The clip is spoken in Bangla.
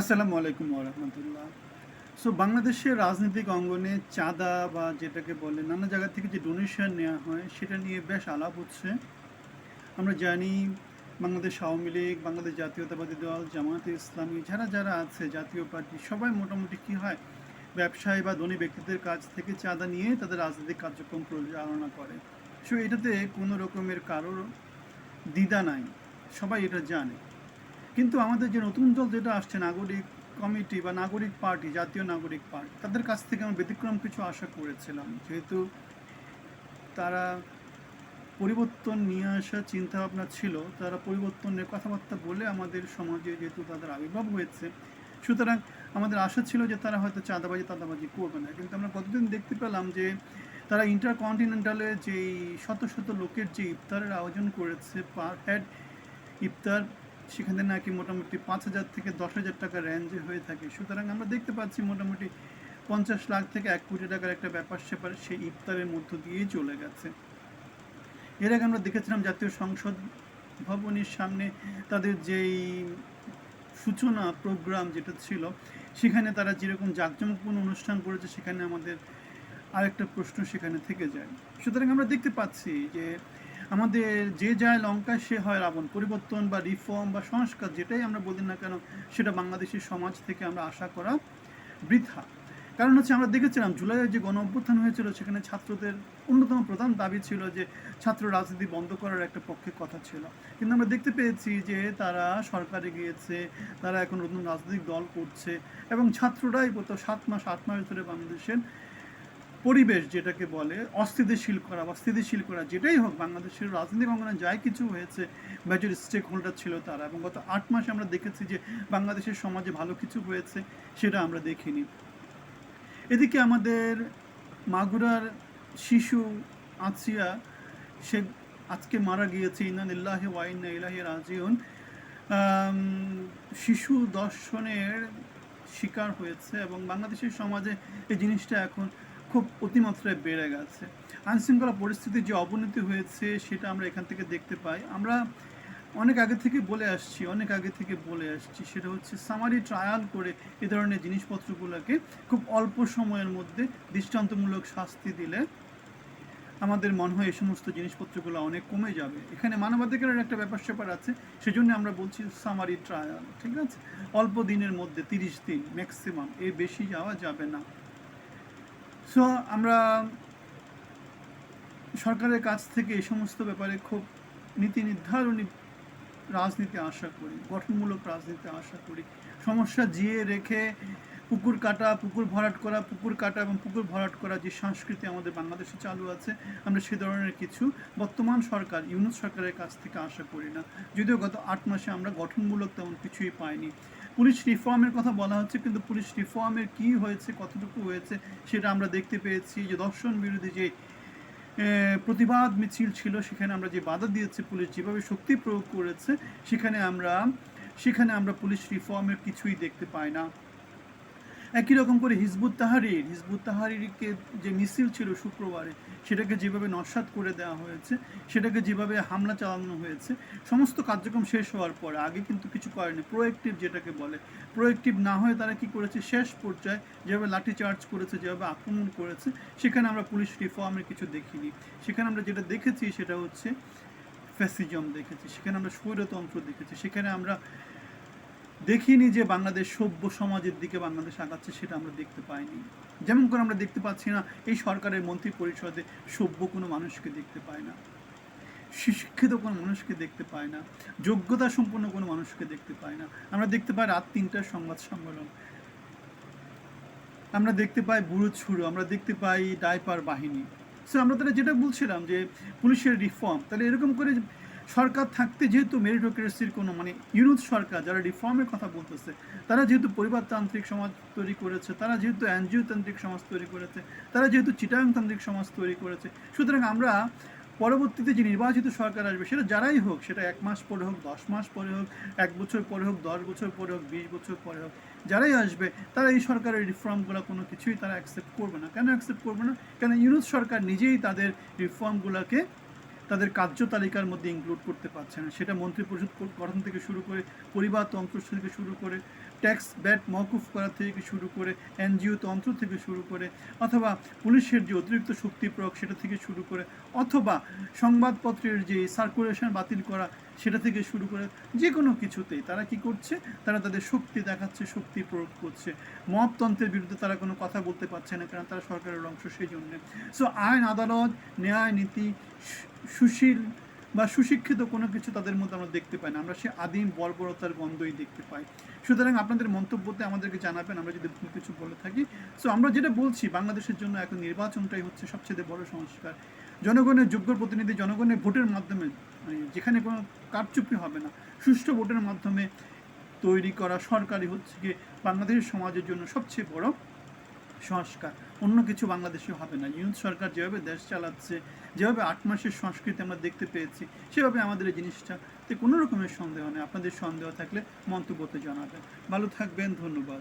আসসালামু আলাইকুম রহমতুল্লাহ। সো বাংলাদেশের রাজনৈতিক অঙ্গনে চাঁদা বা যেটাকে বলে নানা জায়গা থেকে যে ডোনেশন নেওয়া হয়, সেটা নিয়ে বেশ আলাপ হচ্ছে। আমরা জানি বাংলাদেশ আওয়ামী লীগ, বাংলাদেশ জাতীয়তাবাদী দল, জামায়াতে ইসলামী, যারা যারা আছে, জাতীয় পার্টি, সবাই মোটামুটি কী হয়, ব্যবসায়ী বা ধনী ব্যক্তিদের কাছ থেকে চাঁদা নিয়ে তাদের রাজনৈতিক কার্যক্রম পরিচালনা করে। সো এটাতে কোনো রকমের কারোর দ্বিধা নাই। সবাই এটা জানে। কিন্তু আমাদের যে নতুন দল যেটা আসছে, নাগরিক কমিটি বা নাগরিক পার্টি, জাতীয় নাগরিক পার্টি, তাদের কাছ থেকে আমরা ব্যতিক্রম কিছু আশা করেছিলাম। যেহেতু তারা পরিবর্তন নিয়ে আসার চিন্তা ভাবনা ছিল, তারা পরিবর্তনের কথাবার্তা বলে আমাদের সমাজে যেহেতু তাদের আবির্ভাব হয়েছে, সুতরাং আমাদের আশা ছিল যে তারা হয়তো চাঁদাবাজি, তাদাবাজি করবে না। কিন্তু আমরা কতদিন দেখতে পেলাম যে তারা ইন্টারকন্টিনেন্টালে যেই শত শত লোকের যে ইফতারের আয়োজন করেছে, পার হেড ইফতার সেখানে নাকি মোটামুটি পাঁচ হাজার থেকে দশ হাজার টাকা রেঞ্জে হয়ে থাকে। সুতরাং আমরা দেখতে পাচ্ছি মোটামুটি পঞ্চাশ লাখ থেকে এক কোটি টাকার একটা ব্যাপার স্যাপার সেই ইফতারের মধ্য দিয়েই চলে গেছে। এর আগে আমরা দেখেছিলাম জাতীয় সংসদ ভবনের সামনে তাদের যেই সূচনা প্রোগ্রাম যেটা ছিল, সেখানে তারা যেরকম জাঁকজমকপূর্ণ অনুষ্ঠান করেছে, সেখানে আমাদের আরেকটা প্রশ্ন সেখানে থেকে যায়। সুতরাং আমরা দেখতে পাচ্ছি যে আমাদের যে যায় লঙ্কায় সে হয় রাবণ। পরিবর্তন বা রিফর্ম বা সংস্কার যেটাই আমরা বলি না কেন, সেটা বাংলাদেশের সমাজ থেকে আমরা আশা করা বৃথা। কারণ হচ্ছে আমরা দেখেছিলাম জুলাইয়ের যে গণ অভ্যুত্থান হয়েছিল, সেখানে ছাত্রদের অন্যতম প্রধান দাবি ছিল যে ছাত্র রাজনীতি বন্ধ করার একটা পক্ষে কথা ছিল। কিন্তু আমরা দেখতে পেয়েছি যে তারা সরকারে গিয়েছে, তারা এখন নতুন রাজনৈতিক দল করছে এবং ছাত্ররাই গত সাত মাস, আট মাস ধরে বাংলাদেশের পরিবেশ যেটাকে বলে, অস্থিতিশীল করা বা স্থিতিশীল করা, যেটাই হোক, বাংলাদেশের রাজনৈতিক অঙ্গনে যাই কিছু হয়েছে মেজর স্টেক হোল্ডার ছিল তারা। এবং গত আট মাসে আমরা দেখেছি যে বাংলাদেশের সমাজে ভালো কিছু হয়েছে, সেটা আমরা দেখিনি। এদিকে আমাদের মাগুরার শিশু আছিয়া সে আজকে মারা গিয়েছে ইনান ইল্লাহে ওয়াইনা ইলাহি রাজিউন। শিশু দর্শনের শিকার হয়েছে এবং বাংলাদেশের সমাজে এই জিনিসটা এখন খুব অতিমাত্রায় বেড়ে গেছে। আইনশৃঙ্খলা পরিস্থিতির যে অবনতি হয়েছে, সেটা আমরা এখান থেকে দেখতে পাই। আমরা অনেক আগে থেকে বলে আসছি, অনেক আগে থেকে বলে আসছি। সেটা হচ্ছে সামারি ট্রায়াল করে এ ধরনের জিনিসপত্রগুলোকে খুব অল্প সময়ের মধ্যে দৃষ্টান্তমূলক শাস্তি দিলে আমাদের মনে হয় এই সমস্ত জিনিসপত্রগুলো অনেক কমে যাবে। এখানে মানবাধিকারের একটা ব্যাপার স্যাপার আছে, সেজন্য আমরা বলছি সামারি ট্রায়াল ঠিক আছে? অল্প দিনের মধ্যে, তিরিশ দিন ম্যাক্সিমাম এর বেশি যাওয়া যাবে না। সো আমরা সরকারের কাছ থেকে এই সমস্ত ব্যাপারে খুব নীতি নির্ধারণী রাজনীতি আশা করি, গঠনমূলক রাজনীতি আশা করি। সমস্যা জিয়ে রেখে পুকুর কাটা, পুকুর ভরাট করা, পুকুর কাটা এবং পুকুর ভরাট করা যে সংস্কৃতি আমাদের বাংলাদেশে চালু আছে, আমরা সে ধরনের কিছু বর্তমান সরকার, ইউনুস সরকারের কাছ থেকে আশা করি না। যদিও গত আট মাসে আমরা গঠনমূলক তেমন কিছুই পাইনি। পুলিশ রিফর্মের কথা বলা হচ্ছে, কিন্তু পুলিশ রিফর্মের কী হয়েছে, কতটুকু হয়েছে, সেটা আমরা দেখতে পেয়েছি যে দর্শন বিরোধী যে প্রতিবাদ মিছিল ছিল, সেখানে আমরা যে বাধা দিয়েছে পুলিশ, যেভাবে শক্তি প্রয়োগ করেছে, সেখানে আমরা সেখানে আমরা পুলিশ রিফর্মের কিছুই দেখতে পাই না। একই রকম করে হিজবুত তাহারির, হিজবুত তাহারিরকে যে মিছিল ছিল শুক্রবারে, সেটাকে যেভাবে নস্বাত করে দেওয়া হয়েছে, সেটাকে যেভাবে হামলা চালানো হয়েছে, সমস্ত কার্যক্রম শেষ হওয়ার পরে, আগে কিন্তু কিছু করেনি। প্রোয়েক্টিভ যেটাকে বলে প্রোয়েক্টিভ না হয়ে তারা কি করেছে? শেষ পর্যায়ে যেভাবে লাঠি চার্জ করেছে, যেভাবে আক্রমণ করেছে, সেখানে আমরা পুলিশ রিফর্মের কিছু দেখিনি। সেখানে আমরা যেটা দেখেছি সেটা হচ্ছে ফ্যাসিজম দেখেছি, সেখানে আমরা স্বৈরতন্ত্র দেখেছি, সেখানে আমরা দেখিনি যে বাংলাদেশ সভ্য সমাজের দিকে বাংলাদেশ আগাচ্ছে সেটা আমরা দেখতে পাইনি। যেমন করে আমরা দেখতে পাচ্ছি না, এই সরকারের মন্ত্রী পরিষদে সভ্য কোনো মানুষকে দেখতে পাই না। শিক্ষিত কোনো মানুষকে দেখতে পাই না। যোগ্যতা সম্পন্ন কোনো মানুষকে দেখতে পাই না। আমরা দেখতে পাই রাত তিনটার সংবাদ সম্মেলন। আমরা দেখতে পাই বুড়ো ছুড়ো আমরা দেখতে পাই ডাইপার বাহিনী। সো আমরা তাহলে যেটা বলছিলাম যে পুলিশের রিফর্ম তাহলে এরকম করে সরকার থাকতে যেহেতু মেরিটোক্রেসির কোনো মানে ইউনুস সরকার, যারা রিফর্মের কথা বলতেছে, তারা যেহেতু পরিবারতান্ত্রিক সমাজ তৈরি করেছে, তারা যেহেতু এনজিওতান্ত্রিক সমাজ তৈরি করেছে, তারা যেহেতু চিটাংতান্ত্রিক সমাজ তৈরি করেছে, সুতরাং আমরা পরবর্তীতে যে নির্বাচিত সরকার আসবে, সেটা যারাই হোক, সেটা এক মাস পরে হোক, দশ মাস পরে হোক, এক বছর পরে হোক, দশ বছর পরে হোক, বিশ বছর পরে হোক, যারাই আসবে, তারা এই সরকারের রিফর্মগুলো কোনো কিছুই তারা অ্যাকসেপ্ট করবে না। কেন অ্যাকসেপ্ট করবে না? কেন ইউনুস সরকার নিজেই তাদের রিফর্মগুলোকে তাদের কার্য তালিকার মধ্যে ইনক্লুড করতে পারছে না। সেটা মন্ত্রিপরিষদ গঠন থেকে শুরু করে পরিবার পরিবারতন্ত্র থেকে শুরু করে ট্যাক্স ব্যাট মওকুফ করা থেকে শুরু করে এনজিও তন্ত্র থেকে শুরু করে অথবা পুলিশের যে অতিরিক্ত শক্তি প্রয়োগ সেটা থেকে শুরু করে অথবা সংবাদপত্রের যে সার্কুলেশন বাতিল করা সেটা থেকে শুরু করে যে কোনো কিছুতেই তারা কি করছে? তারা তাদের শক্তি দেখাচ্ছে, শক্তি প্রয়োগ করছে। মবতন্ত্রের বিরুদ্ধে তারা কোনো কথা বলতে পারছে না কারণ তারা সরকারের অংশ সেই জন্য সো আইন, আদালত, ন্যায়, নীতি সুশীল বা সুশিক্ষিত কোনো কিছু তাদের মধ্যে আমরা দেখতে পাই না। আমরা সে আদিম বর্বরতার গন্ধই দেখতে পাই। সুতরাং আপনাদের মন্তব্যতে আমাদেরকে জানাবেন, আমরা যদি ভুল কিছু বলে থাকি। সো আমরা যেটা বলছি, বাংলাদেশের জন্য এখন নির্বাচনটাই হচ্ছে সবচেয়ে বড় সংস্কার। জনগণের যোগ্য প্রতিনিধি জনগণের ভোটের মাধ্যমে মানে যেখানে কোনো কারচুপি হবে না, সুষ্ঠু ভোটের মাধ্যমে তৈরি করা সরকারি হচ্ছে গিয়ে বাংলাদেশের সমাজের জন্য সবচেয়ে বড় সংস্কার। অন্য কিছু বাংলাদেশে হবে না। ইউথ সরকার যেভাবে দেশ চালাচ্ছে, যেভাবে আট মাসের সংস্কৃতি আমরা দেখতে পেয়েছি, সেভাবে আমাদের এই জিনিসটাতে কোনো রকমের সন্দেহ নেই। আপনাদের সন্দেহ থাকলে মন্তব্যতে জানাবেন। ভালো থাকবেন, ধন্যবাদ।